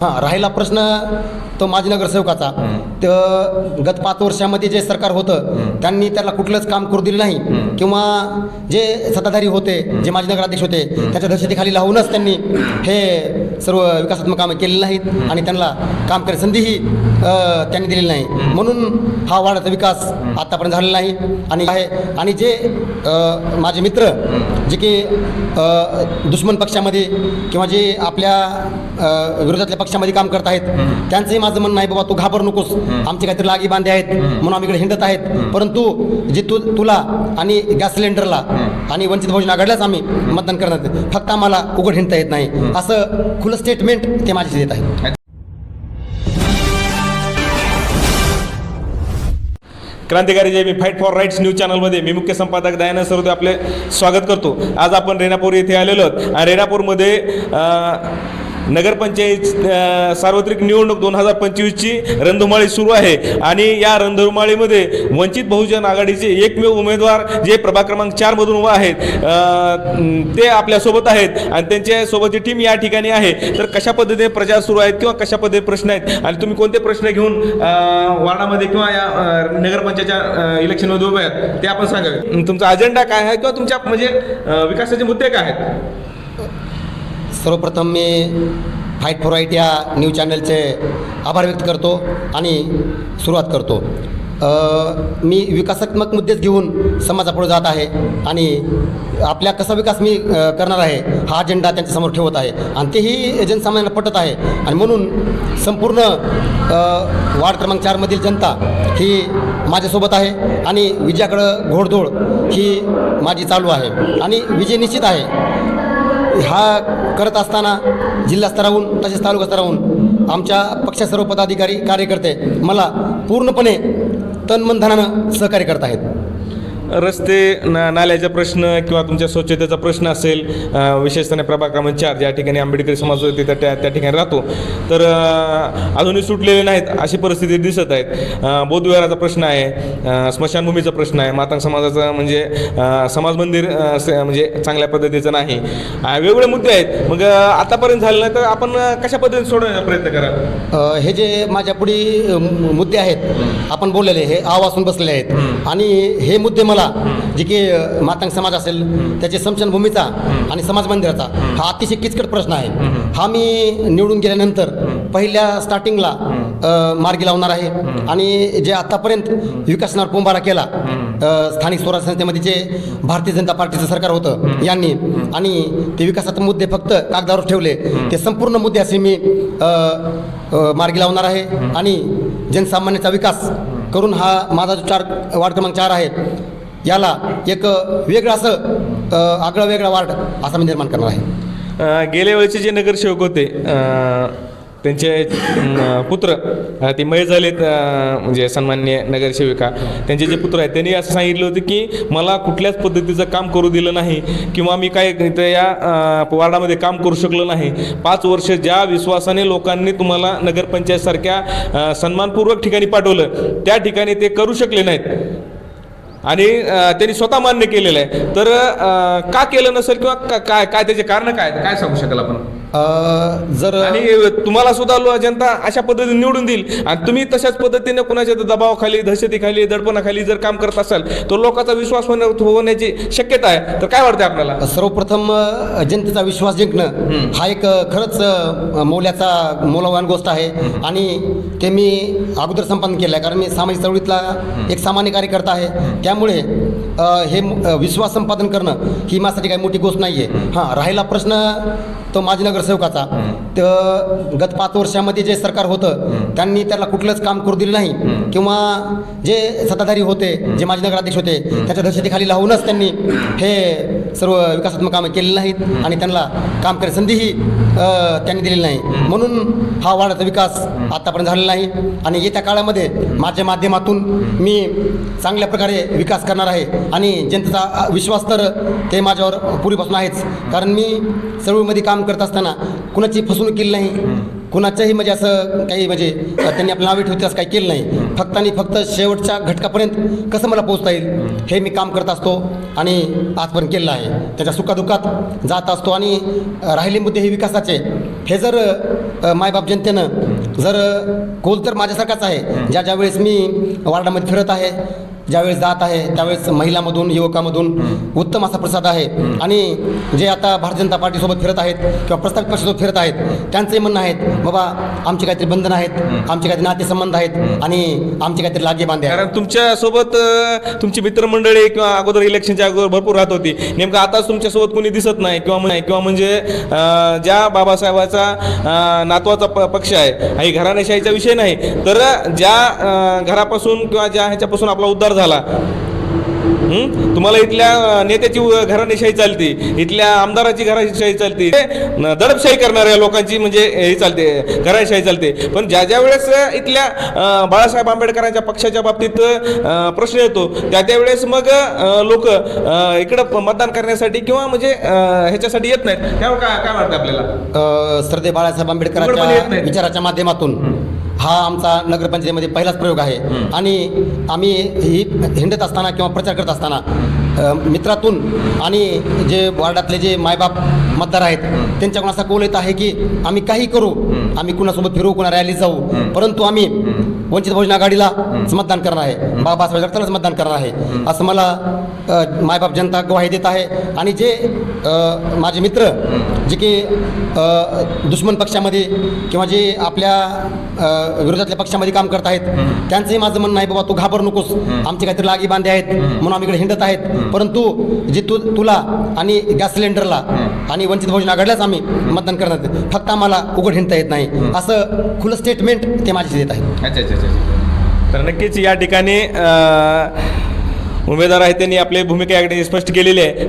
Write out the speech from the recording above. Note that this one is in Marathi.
हां राहिला प्रश्न तो माजी नगरसेवकाचा. तर गत पाच वर्षामध्ये जे सरकार होतं त्यांनी त्याला कुठलंच काम करू दिलं नाही. किंवा जे सत्ताधारी होते जे माजी नगराध्यक्ष होते त्याच्या दहशतीखाली लावूनच त्यांनी हे सर्व विकासात्मक कामं केलेली नाहीत आणि त्यांना काम करण्याची संधीही त्यांनी दिलेली नाही. म्हणून हा वाढाचा विकास आत्तापर्यंत झालेला नाही. आणि आहे आणि जे माझे मित्र जे की दुश्मन पक्षामध्ये किंवा जे आपल्या विरोधातल्या पक्षामध्ये काम करत आहेत त्यांचंही माझं म्हणणं आहे बाबा तू घाबर नकोस. आमचे काहीतरी लागी बांधे आहेत. म्हणून आम्ही इकडे हिंडत आहेत. परंतु जे तू तुला आणि गॅस सिलेंडरला आणि वंचित बहुजन आघाडीलाच आम्ही मतदान करणार फक्त आम्हाला उघड हिंडता येत नाही. असं खुलं स्टेटमेंट ते माझे देत आहेत. क्रांतिकारी जय मी फाईट फॉर राईट्स न्यूज चॅनलमध्ये मी मुख्य संपादक दयानंद सरोदे आपले स्वागत करतो. आज आपण रेणापूर येथे आलेलो आहोत. आणि रेणापूरमध्ये नगरपंचायत सार्वत्रिक निवडणूक दोन हजार पंचवीसची रणधुमाळी सुरू आहे. आणि या रणधुमाळीमध्ये वंचित बहुजन आघाडीचे एकमेव उमेदवार जे प्रभाग क्रमांक चारमधून उभा आहेत ते आपल्यासोबत आहेत आणि त्यांच्यासोबतची टीम या ठिकाणी आहे. तर कशा पद्धतीने प्रचार सुरू आहेत किंवा कशा पद्धतीने प्रश्न आहेत? आणि तुम्ही कोणते प्रश्न घेऊन वार्डामध्ये किंवा या नगरपंचायतच्या इलेक्शनमध्ये उभे आहेत ते आपण सांगावे. तुमचा अजेंडा काय आहे किंवा तुमच्या म्हणजे विकासाचे मुद्दे काय आहेत? सर्वप्रथम मी फाईट फॉर राईट या न्यूज चॅनलचे आभार व्यक्त करतो आणि सुरुवात करतो. मी विकासात्मक मुद्देच घेऊन समाजापुढे जात आहे आणि आपल्या कसा विकास मी करणार आहे हा अजेंडा त्यांच्यासमोर ठेवत आहे. आणि तेही जनसामान्यांना पटत आहे. आणि म्हणून संपूर्ण वार्ड क्रमांक चारमधील जनता ही माझ्यासोबत आहे आणि विजयाकडं घोडदौड ही माझी चालू आहे. आणि विजय निश्चित आहे. हा करत असताना जिल्हास्तराहून तसेच तालुका स्तराहून आमच्या पक्ष सर्व पदाधिकारी कार्यकर्ते मला पूर्णपणे तन सहकार्य करत आहेत. रस्ते ना नाल्याचा प्रश्न किंवा तुमच्या स्वच्छतेचा प्रश्न असेल विशेषतः प्रभाग क्रमांक चार ज्या ठिकाणी आंबेडकरी समाज होते त्या त्या ठिकाणी राहतो. तर अजूनही सुटलेले नाहीत अशी परिस्थिती दिसत आहेत. अ, बौद्धविहाराचा प्रश्न आहे स्मशानभूमीचा प्रश्न आहे मातांग समाजाचा म्हणजे समाज मंदिर म्हणजे चांगल्या पद्धतीचं नाही. वेगवेगळे मुद्दे आहेत. मग आतापर्यंत झालं नाही तर आपण कशा पद्धतीने सोडवण्याचा प्रयत्न करा हे जे माझ्या पुढे मुद्दे आहेत आपण बोललेले हे आवासून बसलेले आहेत. आणि हे मुद्दे मला जे की मातंग समाज असेल त्याचे समशनभूमीचा आणि समाज मंदिराचा हा अतिशय किचकट प्रश्न आहे. हा मी निवडून गेल्यानंतर पहिल्या स्टार्टिंगला मार्गी लावणार आहे. आणि जे आतापर्यंत विकासनावर पोंबारा केला स्थानिक स्वराज्य संस्थेमध्ये जे भारतीय जनता पार्टीचं सरकार होतं यांनी आणि ते विकासाचे मुद्दे फक्त कागदावर ठेवले ते संपूर्ण मुद्दे असे मी मार्गी लावणार आहे. आणि जनसामान्याचा विकास करून हा माझा जो चार वार्ड क्रमांक चार आहे याला एक वेगळं असं आगळा वेगळा वार्ड असा मी निर्माण करणार आहे. गेल्या वेळेचे जे नगरसेवक होते त्यांचे पुत्र ते मय झालेत म्हणजे सन्मान्य नगरसेविका. त्यांचे जे पुत्र आहेत त्यांनी असं सांगितलं होतं की मला कुठल्याच पद्धतीचं काम करू दिलं नाही किंवा मी काय या वार्डामध्ये काम करू शकलो नाही. पाच वर्ष ज्या विश्वासाने लोकांनी तुम्हाला नगरपंचायतसारख्या सन्मानपूर्वक ठिकाणी पाठवलं त्या ठिकाणी ते करू शकले नाहीत. आणि त्यांनी स्वतः मान्य केलेलं आहे. तर का केलं नसेल किंवा काय काय त्याचे कारण काय? काय सांगू शकाल आपण? जर आणि तुम्हाला सुद्धा जनता अशा पद्धतीने निवडून देईल. आणि तुम्ही तशाच पद्धतीने कुणाच्या दबावाखाली दहशतीखाली दडपणाखाली जर काम करत असाल तर लोकांचा विश्वास होण्या- होण्याची शक्यता आहे. तर काय वाटतं आपल्याला? सर्वप्रथम जनतेचा विश्वास जिंकणं हा एक खरंच मौल्याचा मौल्यवान गोष्ट आहे. आणि ते मी अगोदर संपादन केलं आहे कारण मी सामाजिक चळवळीतला एक सामान्य कार्यकर्ता आहे. त्यामुळे हे विश्वास संपादन करणं ही माझ्यासाठी काही मोठी गोष्ट नाही आहे हां राहिला प्रश्न तो माजी नगरसेवकाचा. तर गत पाच वर्षामध्ये जे सरकार होतं त्यांनी त्याला कुठलंच काम करू दिलं नाही. किंवा जे सत्ताधारी होते जे माजी नगराध्यक्ष होते त्याच्या दहशतीखाली लावूनच त्यांनी हे सर्व विकासात्मक कामं केलेली नाहीत आणि त्यांना काम करण्याची संधीही त्यांनी दिलेली नाही. म्हणून हा वाढाचा विकास आत्तापर्यंत झालेला नाही. आणि येत्या काळामध्ये माझ्या माध्यमातून मी चांगल्या प्रकारे विकास करणार आहे. आणि जनतेचा विश्वास तर ते माझ्यावर पूर्वीपासून आहेच. कारण मी चळवळीमध्ये काम करत असताना कुणाची फसवणूक केली नाही. कुणाच्याही म्हणजे असं काही म्हणजे त्यांनी आपलं नावे ठेवते असं काही केलं नाही. फक्त आणि फक्त शेवटच्या घटकापर्यंत कसं मला पोहोचता येईल हे मी काम करत असतो आणि आजपर्यंत केलेलं आहे. त्याच्या सुखादुखात जात असतो आणि राहिले मुद्दे हे विकासाचे. हे जर मायबाप जनतेनं जर कोल तर माझ्यासारखाच आहे. ज्या ज्या वेळेस मी वार्डामध्ये फिरत आहे ज्यावेळेस जात आहे त्यावेळेस महिलामधून युवकामधून उत्तम असा प्रसाद आहे. आणि जे आता भारतीय जनता पार्टीसोबत फिरत आहेत किंवा प्रस्तावित पक्षासोबत फिरत आहेत त्यांचंही म्हणणं आहेत बाबा आमचे काहीतरी बंधन आहेत आमचे काहीतरी नातेसंबंध आहेत आणि आमचे काहीतरी लागे बांधे कारण तुमच्यासोबत अ, तुमची मित्रमंडळी किंवा अगोदर इलेक्शनच्या अगोदर भरपूर राहत होती. नेमकं आता तुमच्यासोबत कोणी दिसत नाही किंवा नाही किंवा म्हणजे ज्या बाबासाहेबाचा नातवाचा पक्ष आहे हा घराणेशाहीचा विषय नाही. तर ज्या घरापासून किंवा ज्या ह्याच्यापासून आपला उद्धार झाला? तुम्हाला इथल्या नेत्याची घराणेशाही चालते. इथल्या आमदाराची घराणेशाही चालते. दडपशाही करणाऱ्या लोकांची म्हणजे हे चालते घराणेशाही चालते. पण ज्या ज्या वेळेस इथल्या बाळासाहेब आंबेडकरांच्या पक्षाच्या बाबतीत प्रश्न येतो त्या त्यावेळेस मग लोक इकडं मतदान करण्यासाठी किंवा म्हणजे ह्याच्यासाठी येत नाहीत. त्यावर काय काय वाटतं आपल्याला? सरदेव बाळासाहेब आंबेडकरांच्या नाही. विचाराच्या माध्यमातून. हा आमचा नगरपंचायतीमध्ये पहिलाच प्रयोग आहे. आणि आम्ही ही हिंडत असताना किंवा प्रचार करत असताना मित्रातून आणि जे वार्डातले जे मायबाप मतदार आहेत त्यांच्याकडून असा कौल येत आहे की आम्ही काही करू आम्ही कुणासोबत फिरू कुणा रॅली जाऊ. परंतु आम्ही वंचित बहुजन आघाडीला मतदान करणार आहे. बाबासाहेब जगतालाच मतदान करणार आहे. असं मला मायबाप जनता ग्वाही देत आहे. आणि जे माझे मित्र जे की दुश्मन पक्षामध्ये किंवा जे आपल्या विरोधातल्या पक्षामध्ये काम करत आहेत त्यांचंही माझं म्हणणं आहे बाबा तू घाबर नकोस. आमचे काहीतरी लागी बांधे आहेत. म्हणून आम्ही इकडे हिंडत आहेत. परंतु जे तू तुला आणि गॅस सिलेंडरला आणि वंचित बहुजन आघाडीलाच आम्ही मतदान करणार आहे. फक्त आम्हाला उघड हिंडता येत नाही. असं खुलं स्टेटमेंट ते माझे देत आहेत. अच्छा अच्छा अच्छा अच्छा. तर नक्कीच या ठिकाणी उमेदवार आहेत त्यांनी आपली भूमिका या ठिकाणी स्पष्ट केलेली आहे.